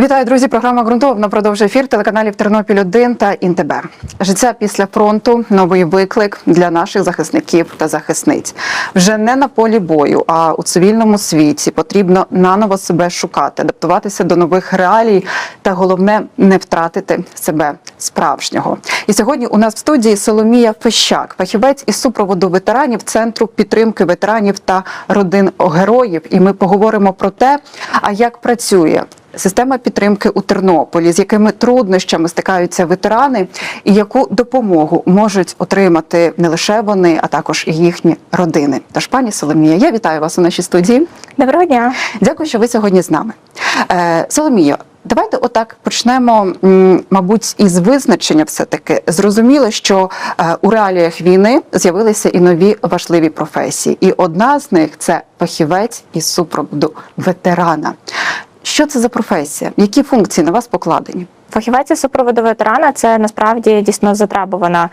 Вітаю, друзі! Програма ґрунтовно продовжує ефір телеканалів Тернопіль 1 та ІНТБ. Життя після фронту новий виклик для наших захисників та захисниць. Вже не на полі бою, а у цивільному світі потрібно наново себе шукати, адаптуватися до нових реалій та головне не втратити себе справжнього. І сьогодні у нас в студії Соломія Фещак, фахівець із супроводу ветеранів центру підтримки ветеранів та родин героїв. І ми поговоримо про те, а як працює Система підтримки у Тернополі, з якими труднощами стикаються ветерани, і яку допомогу можуть отримати не лише вони, а також і їхні родини. Тож, пані Соломія, я вітаю вас у нашій студії. Доброго дня. Дякую, що ви сьогодні з нами. Е, Соломія, давайте отак почнемо, мабуть, із визначення. Все таки зрозуміло, що е, у реаліях війни з'явилися і нові важливі професії, і одна з них це фахівець із супроводу ветерана. Що це за професія? Які функції на вас покладені? Фахівець із супроводу ветерана це насправді дійсно затребувана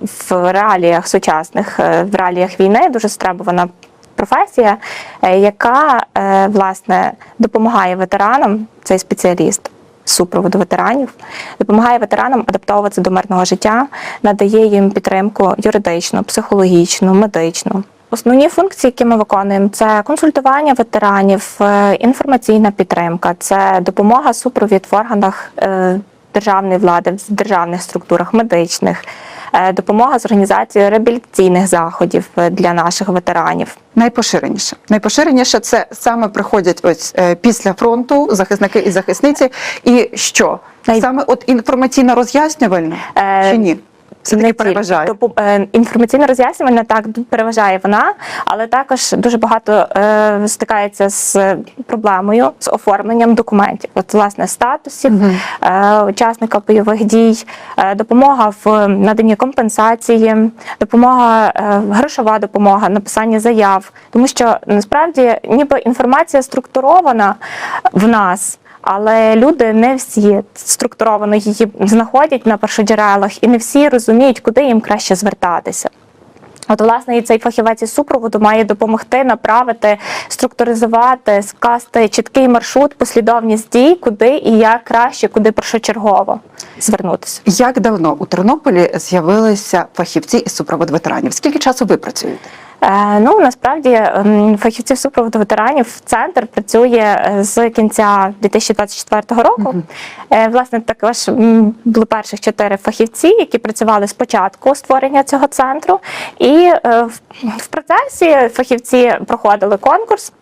в реаліях сучасних, е, в реаліях війни, дуже затребувана професія, е, яка е, власне допомагає ветеранам, цей спеціаліст. Супроводу ветеранів допомагає ветеранам адаптовуватися до мирного життя, надає їм підтримку юридичну, психологічну, медичну. Основні функції, які ми виконуємо, це консультування ветеранів, е, інформаційна підтримка, це допомога супровід в органах е, державної влади, в державних структурах, медичних, е, допомога з організацією реабілітаційних заходів для наших ветеранів. Найпоширеніше. Найпоширеніше це саме приходять ось після фронту захисники і захисниці. І що? Най- Саме от інформаційно роз'яснювальна Е, чи ні? Все Не таки переважає. Тобто, е, інформаційно роз'яснювальна так переважає вона, але також дуже багато е, стикається з проблемою з оформленням документів. От власне статусів е, учасника бойових дій, е, допомога в наданні компенсації, допомога, е, грошова допомога, написання заяв, тому що насправді ніби інформація структурована в нас. Але люди не всі структуровано її знаходять на першоджерелах, і не всі розуміють, куди їм краще звертатися. От, власне, і цей фахівець із супроводу має допомогти направити, структуризувати, скласти чіткий маршрут, послідовність дій, куди і як краще, куди першочергово звернутися. Як давно у Тернополі з'явилися фахівці із супроводу ветеранів? Скільки часу ви працюєте? Е, Ну насправді ем, фахівців супроводу ветеранів центр працює е, з кінця 2024 року. Е, Власне, також були перших чотири фахівці, які працювали спочатку створення цього центру, і в процесі фахівці проходили конкурс.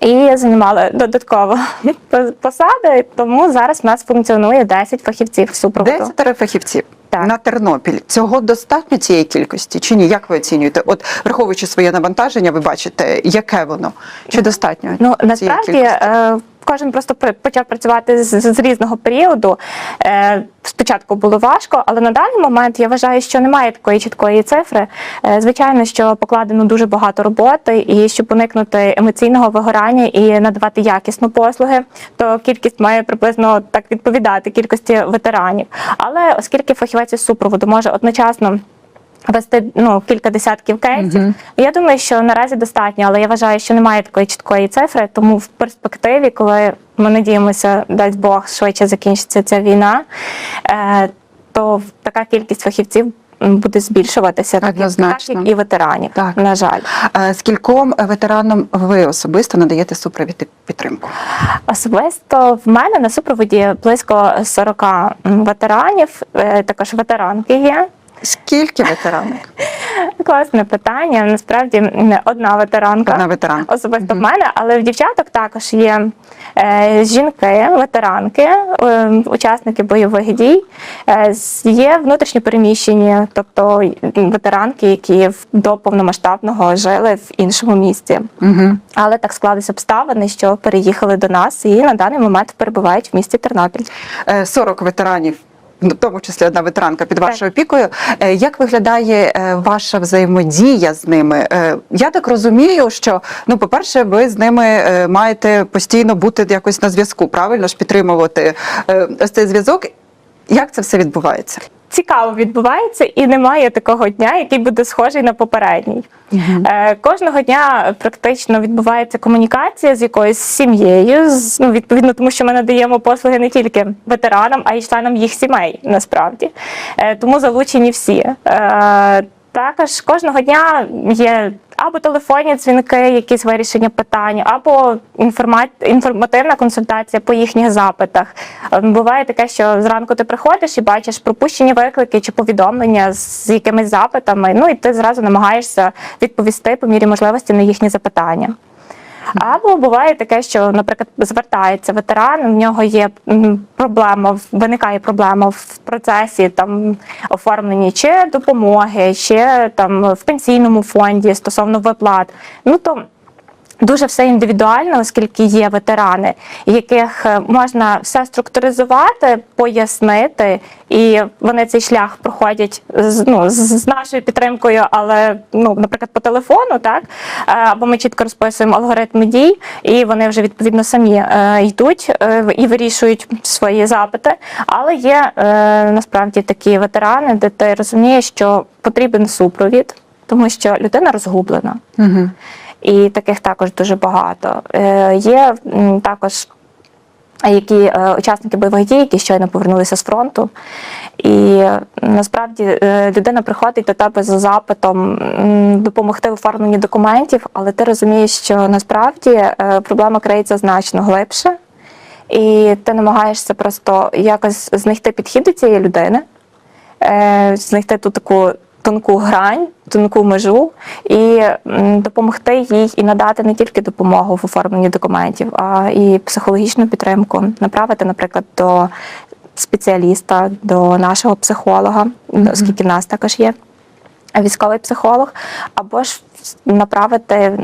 І займали додатково посади, тому зараз в нас функціонує 10 фахівців супроводу. Десятеро фахівців Так. на Тернопіль. Цього достатньо цієї кількості чи ні? Як ви оцінюєте? От враховуючи своє навантаження, ви бачите, яке воно? Чи достатньо? Ну насправді кількості? Кожен просто почав працювати з, з різного періоду. Е, Спочатку було важко, але на даний момент я вважаю, що немає такої чіткої цифри. Е, Звичайно, що покладено дуже багато роботи, і щоб уникнути емоційного вигорання і надавати якісну послуги, то кількість має приблизно так відповідати кількості ветеранів. Але оскільки фахівець із супроводу може одночасно вести ну кілька десятків кейсів. Мгм. Я думаю, що наразі достатньо, але я вважаю, що немає такої чіткої цифри. Тому в перспективі, коли ми надіємося, дасть Бог швидше закінчиться ця війна, е, то така кількість фахівців буде збільшуватися, як, так як і ветеранів. Так. На жаль, Е, Скільком ветеранам ви особисто надаєте супровід підтримку? особисто в мене на супроводі близько 40 ветеранів, е, також ветеранки є. Скільки ветеранок? Класне питання. Насправді не одна ветеранка. Одна ветеранка. Особисто в мене, але в дівчаток також є е, жінки, ветеранки, е, учасники бойових дій, е, з- є внутрішньо переміщені, тобто ветеранки, які в- до повномасштабного жили в іншому місті. Угу. Але так склалися обставини, що переїхали до нас і на даний момент перебувають в місті Тернопіль. Е, 40 ветеранів. В тому числі одна ветеранка під вашою опікою. Е, Як виглядає е, ваша взаємодія з ними? Е, Я так розумію, що ну, по-перше, ви з ними маєте постійно бути якось на зв'язку, правильно ж підтримувати ось цей зв'язок. Як це все відбувається? Цікаво відбувається, і немає такого дня, який буде схожий на попередній. Е, Кожного дня практично відбувається комунікація з якоюсь сім'єю, ну, відповідно, тому що ми надаємо послуги не тільки ветеранам, а й членам їх сімей, насправді. Е, Тому залучені всі. Е, Також кожного дня є або телефонні дзвінки, якісь вирішення питань, або інформа- інформативна консультація по їхніх запитах. Е, Буває таке, що зранку ти приходиш і бачиш пропущені виклики чи повідомлення з якимись запитами. Ну і ти зразу намагаєшся відповісти по мірі можливості на їхні запитання. Або буває таке, що, наприклад, звертається ветеран, в нього є проблема, виникає проблема в процесі там оформлення чи допомоги, чи там в пенсійному фонді стосовно виплат. Ну то Дуже все індивідуально, оскільки є ветерани, яких е, можна все структуризувати, пояснити, і вони цей шлях проходять з, ну, з- нашою підтримкою, але ну, наприклад, по телефону, так Е, або ми чітко розписуємо алгоритми дій, і вони вже відповідно самі е, йдуть е, і вирішують свої запити. Але є е, насправді такі ветерани, де ти розумієш, що потрібен супровід, тому що людина розгублена. Угу. І таких також дуже багато. Е, є також які е, учасники бойових дій, які щойно повернулися з фронту. І насправді е, людина приходить до тебе за запитом допомогти в оформленні документів, але ти розумієш, що насправді проблема криється значно глибше. І ти намагаєшся просто якось знайти підхід до цієї людини, знайти ту таку тонку грань, тонку межу і допомогти їй і надати не тільки допомогу в оформленні документів, а і психологічну підтримку, направити, наприклад, до спеціаліста, до нашого психолога, оскільки в нас також є військовий психолог, або ж направити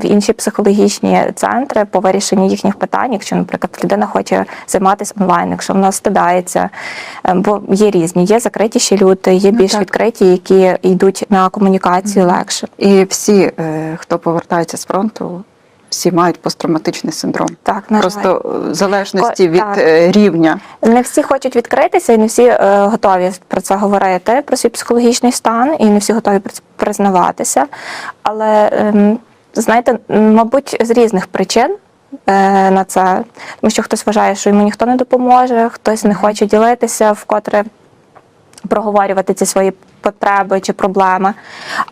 в інші психологічні центри по вирішенню їхніх питань, якщо, наприклад, людина хоче займатися онлайн, якщо вона стидається, Е, бо є різні, є закритіші люди, є Ну, більш ну, відкриті, які йдуть на комунікацію легше. І всі, е, хто повертається з фронту, всі мають посттравматичний синдром. Так, на. Просто е, в залежності Ко- від так. е, рівня. Не всі хочуть відкритися, і не всі е, готові про це говорити, про свій психологічний стан, і не всі готові признаватися. Але ем, знаєте, мабуть, з різних причин. е, На це, тому що хтось вважає, що йому ніхто не допоможе, хтось не хоче ділитися, вкотре проговорювати ці свої потреби чи проблеми.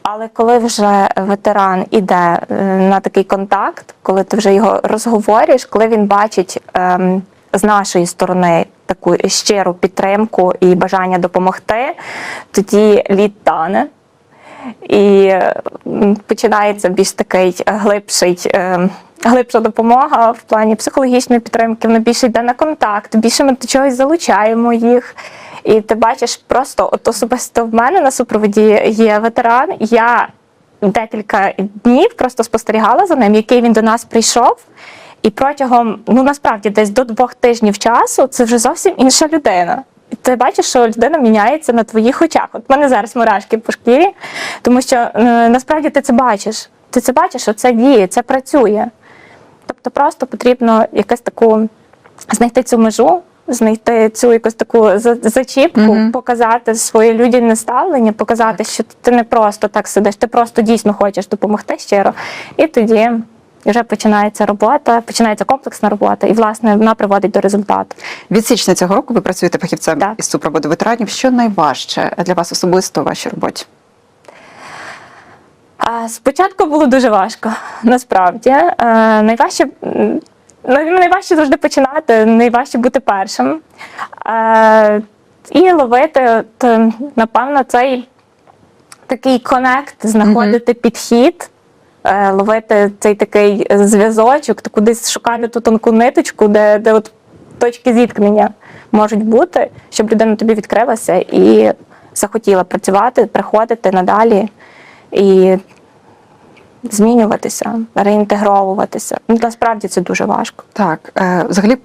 Але коли вже ветеран іде е, на такий контакт, коли ти вже його розговорюєш, коли він бачить ем, з нашої сторони таку щиру підтримку і бажання допомогти, тоді лід тане. І починається більш такий глибший, е, глибша допомога в плані психологічної підтримки. Воно більше йде на контакт, більше ми до чогось залучаємо їх. І ти бачиш просто от особисто в мене на супроводі є ветеран. Я декілька днів просто спостерігала за ним, який він до нас прийшов. І протягом, ну насправді, десь до двох тижнів часу це вже зовсім інша людина. І ти бачиш, що людина міняється на твоїх очах. От в мене зараз мурашки по шкірі, тому що е, насправді ти це бачиш. Ти це бачиш, що це діє, це працює. Тобто просто потрібно якусь таку знайти цю межу, знайти цю якусь таку за- зачіпку, Мгм. показати своє людяне ставлення, показати, що ти не просто так сидиш, ти просто дійсно хочеш допомогти щиро. І тоді вже починається робота, починається комплексна робота, і власне вона приводить до результату. Від січня цього року ви працюєте фахівцем Так. із супроводу ветеранів. Що найважче для вас особисто у вашій роботі? Спочатку було дуже важко, насправді. Е, найважче, м, найважче завжди починати, найважче бути першим. Е, і ловити, от, напевно, цей такий конект, знаходити підхід. е, Ловити цей такий зв'язочок, кудись шукати ту тонку ниточку, де, де от точки зіткнення можуть бути, щоб людина тобі відкрилася і захотіла працювати, приходити надалі і змінюватися, реінтегровуватися. Ну, насправді це дуже важко. Так, е, взагалі,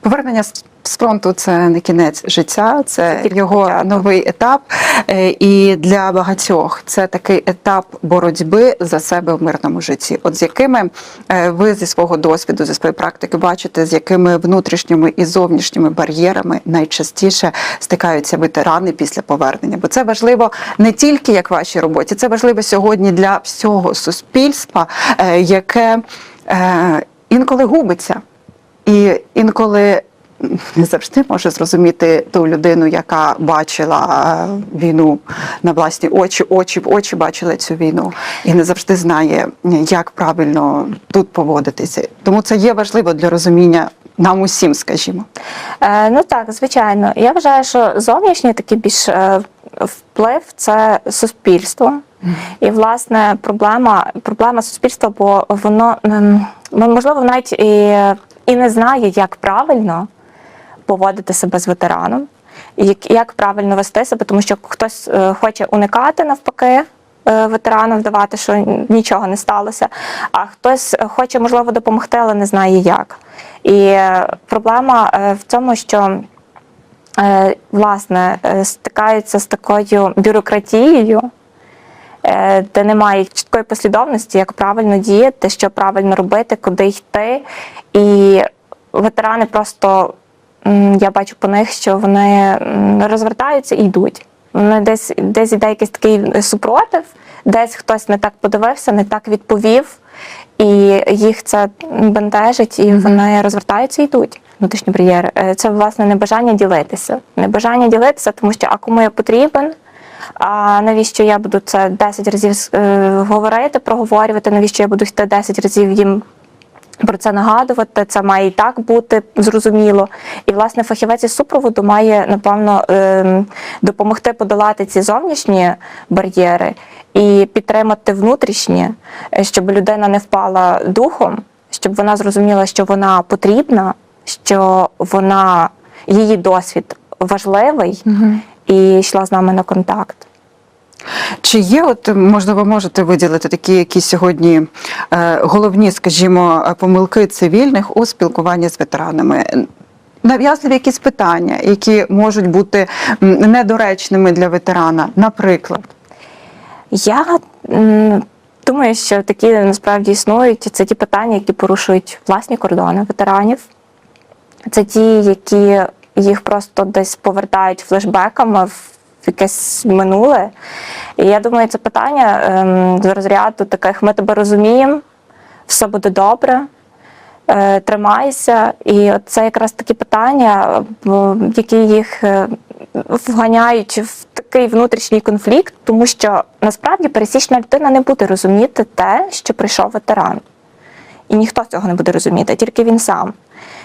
повернення з фронту це не кінець життя, це тільки його початок. новий етап. Е, І для багатьох це такий етап боротьби за себе в мирному житті. От з якими е, ви зі свого досвіду, зі своєї практики бачите, з якими внутрішніми і зовнішніми бар'єрами найчастіше стикаються ветерани після повернення? Бо це важливо не тільки як в вашій роботі, це важливо сьогодні для всього суспільства, е, яке інколи губиться. І інколи не завжди може зрозуміти ту людину, яка бачила е, війну на власні очі, очі в очі бачила цю війну, і не завжди знає, як правильно тут поводитися. Тому це є важливо для розуміння нам усім, скажімо. Е, ну так, звичайно. Я вважаю, що зовнішній такий більш е, вплив це суспільство. І, власне, проблема, проблема суспільства, бо воно можливо навіть і, і не знає, як правильно поводити себе з ветераном, як, як правильно вести себе, тому що хтось е, хоче уникати навпаки. е, Ветерану вдавати, що нічого не сталося, а хтось хоче, можливо, допомогти, але не знає як. І е, проблема е, в тому, що е, власне е, стикаються з такою бюрократією, е, де немає чіткої послідовності, як правильно діяти, що правильно робити, куди йти. І ветерани просто я бачу по них, що вони розвертаються і йдуть. Вони десь десь іде якийсь такий супротив, десь хтось не так подивився, не так відповів, і їх це бентежить, і вони розвертаються і йдуть. Внутрішні бар'єри. Е, Це власне небажання ділитися. Небажання ділитися, тому що а кому я потрібен, а навіщо я буду це 10 разів е, говорити, проговорювати, навіщо я буду йти 10 разів їм про це нагадувати, це має і так бути зрозуміло. І, власне, фахівець із супроводу має, напевно, ем, допомогти подолати ці зовнішні бар'єри і підтримати внутрішні, щоб людина не впала духом, щоб вона зрозуміла, що вона потрібна, що вона її досвід важливий і йшла з нами на контакт. Чи є, от можливо, можете виділити такі якісь сьогодні е, головні, скажімо, помилки цивільних у спілкуванні з ветеранами? Нав'язливі якісь питання, які можуть бути недоречними для ветерана, наприклад. Я думаю, що такі насправді існують. Це ті питання, які порушують власні кордони ветеранів. Це ті, які їх просто десь повертають флешбеками в якесь минуле. І я думаю, це питання ем, з розряду таких: ми тебе розуміємо, все буде добре. е, Тримайся, і це якраз такі питання, які їх е, вганяють в такий внутрішній конфлікт, тому що насправді пересічна людина не буде розуміти те, що прийшов ветеран. І ніхто цього не буде розуміти, тільки він сам,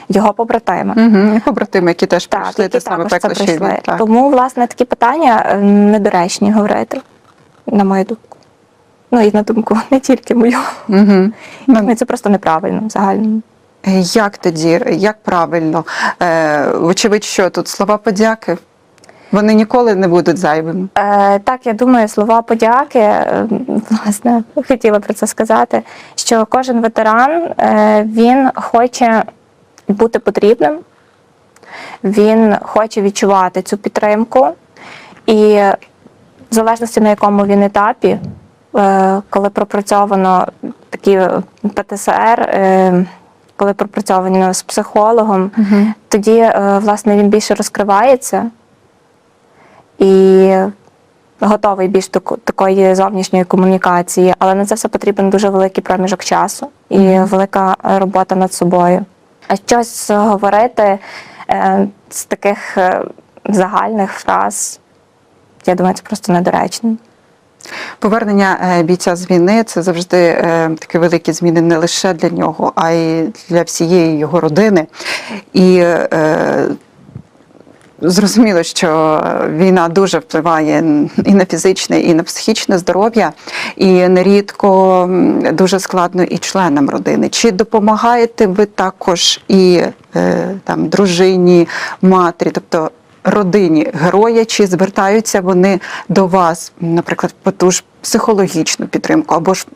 його побратими. Угу. Побратими, які теж Так, пройшли які те саме пекло, що пройшли. Так. Тому, власне, такі питання е, недоречні говорити, на мою думку. Ну і на думку не тільки мою. Угу. Ну, це просто неправильно в загальному. Як тоді, як правильно? Е, вочевидь, що тут слова подяки, вони ніколи не будуть зайвими. Е, так, я думаю, слова подяки, е, власне, хотіла про це сказати, що кожен ветеран е, він хоче бути потрібним, він хоче відчувати цю підтримку, і в залежності на якому він етапі, е, коли пропрацьовано такі ПТСР, е, коли пропрацьовано з психологом, тоді е, власне він більше розкривається і готовий більш до такої зовнішньої комунікації, але на це все потрібен дуже великий проміжок часу і велика робота над собою. Щось говорити е, з таких е, загальних фраз, я думаю, це просто недоречно. Повернення е, бійця з війни це завжди такі великі зміни не лише для нього, а й для всієї його родини. І зрозуміло, що війна дуже впливає і на фізичне, і на психічне здоров'я, і нерідко дуже складно і членам родини. Чи допомагаєте ви також і е, там дружині, матері, тобто родині героя, чи звертаються вони до вас, наприклад, по ту ж психологічну підтримку, або ж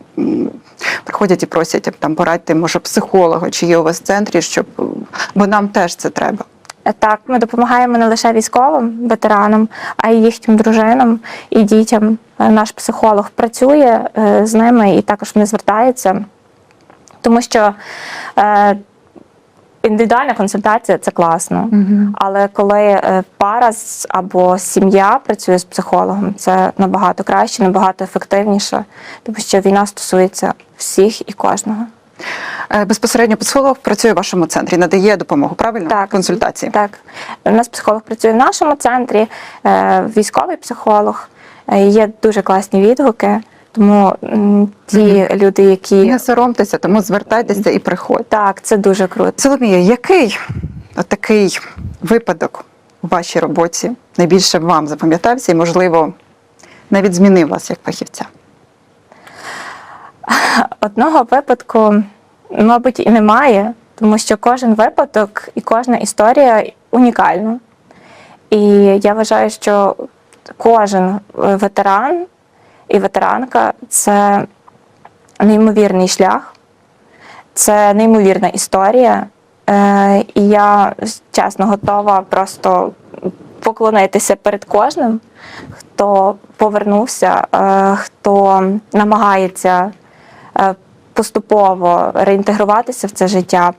приходять і просять там порадьте, може, психолога, чи є у вас в центрі, щоб бо нам теж це треба. Так, ми допомагаємо не лише військовим ветеранам, а й їхнім дружинам і дітям. Е, Наш психолог працює е, з ними і також вони звертаються, тому що е, індивідуальна консультація це класно. Але коли пара або сім'я працює з психологом, це набагато краще, набагато ефективніше, тому що війна стосується всіх і кожного. Е, Безпосередньо психолог працює в вашому центрі, надає допомогу, правильно? Так. Консультації. Так, у нас психолог працює в нашому центрі, е, військовий психолог. Е, Є дуже класні відгуки, тому ті люди, які Не соромтеся, тому звертайтеся і приходьте. так, це дуже круто. Соломія, який такий випадок у вашій роботі найбільше вам запам'ятався і, можливо, навіть змінив вас як фахівця? Одного випадку, мабуть, і немає, тому що кожен випадок і кожна історія унікальна. І я вважаю, що кожен ветеран і ветеранка це неймовірний шлях, це неймовірна історія. Е, І я чесно готова просто поклонитися перед кожним, хто повернувся, е, хто намагається поступово реінтегруватися в це життя,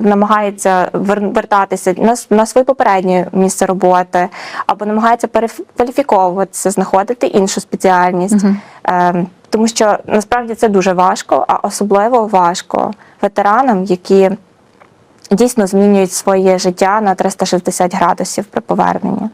намагається вертатися на, на своє попереднє місце роботи, або намагається перекваліфіковуватися, знаходити іншу спеціальність. Е, Тому що насправді це дуже важко, а особливо важко ветеранам, які дійсно змінюють своє життя на 360 градусів при поверненні.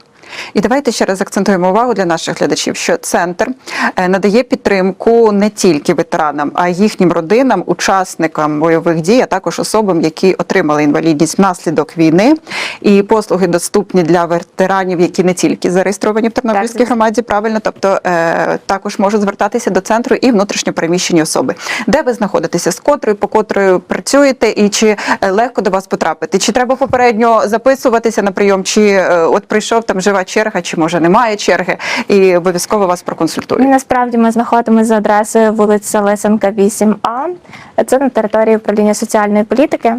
І давайте ще раз акцентуємо увагу для наших глядачів, що центр е, надає підтримку не тільки ветеранам, а й їхнім родинам, учасникам бойових дій, а також особам, які отримали інвалідність внаслідок війни. І послуги доступні для ветеранів, які не тільки зареєстровані в Тернопільській громаді, правильно, тобто е, також можуть звертатися до центру і внутрішньо переміщені особи. Де ви знаходитеся, з котрою, по котрою працюєте, і чи е, легко до вас потрапити? Чи треба попередньо записуватися на прийом, чи е, от прийшов там жива черга, чи може немає черги, і обов'язково вас проконсультують. насправді ми знаходимося за адресою вулиця Лисенка, 8А. Це на території управління соціальної політики.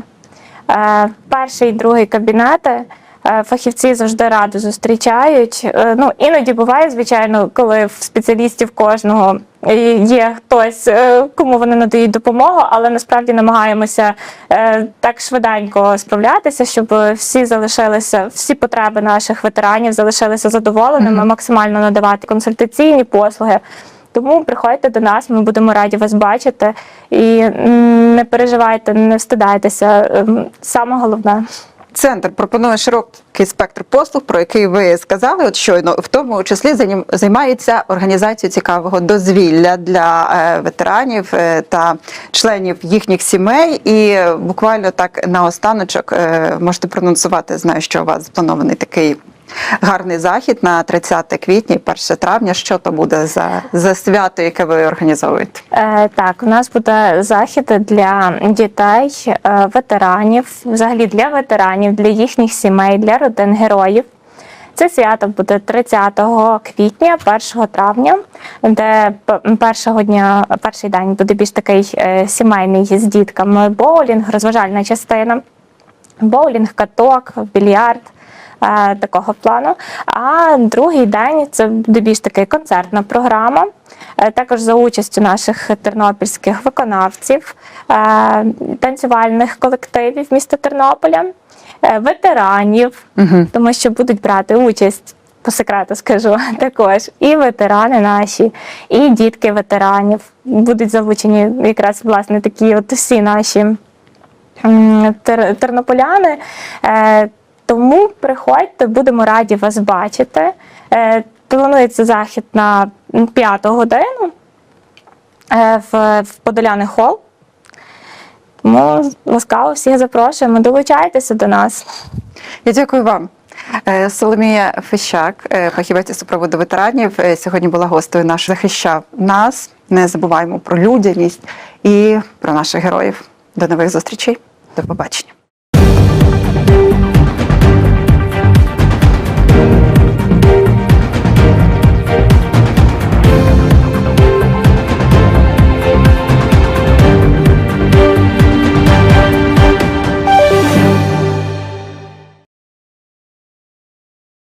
Е, Перший і другий кабінети. Е, Фахівці завжди радо зустрічають. Е, Ну, іноді буває, звичайно, коли в спеціалістів кожного є хтось, е, кому вони надають допомогу, але насправді намагаємося так швиденько справлятися, щоб всі залишилися, всі потреби наших ветеранів залишилися задоволеними, максимально надавати консультаційні послуги. Тому приходьте до нас, ми будемо раді вас бачити. І не переживайте, не встидайтеся. Ем, Саме головне. Центр пропонує широкий спектр послуг, про який ви сказали, от щойно в тому числі займається організацією цікавого дозвілля для е, ветеранів е, та членів їхніх сімей. І е, буквально так наостаночок останочок можете прононсувати. Знаю, що у вас запланований такий. Гарний захід на 30 квітня і 1 травня. Що то буде за, за свято, яке ви організовуєте? Е, так, у нас буде захід для дітей, е, ветеранів, взагалі для ветеранів, для їхніх сімей, для родин героїв. Це свято буде 30 квітня, 1 травня, де першого дня, перший день буде більш такий е, сімейний з дітками, боулінг, розважальна частина, боулінг, каток, більярд. Е, Такого плану. А другий день це буде більш такий концертна програма. е, Також за участю наших тернопільських виконавців, е, танцювальних колективів міста Тернополя, ветеранів, тому що будуть брати участь. По секрету скажу також і ветерани наші, і дітки ветеранів будуть залучені якраз власне такі от всі наші тер- тернополяни. Тому приходьте, будемо раді вас бачити. Е, Планується захід на п'яту годину е, в, Подоляний хол. Тому ласкаво всіх запрошуємо, долучайтеся до нас. Я дякую вам. Е, Соломія Фещак, фахівець супроводу ветеранів, сьогодні була гостею наш захищав нас. Не забуваємо про людяність і про наших героїв. До нових зустрічей. До побачення.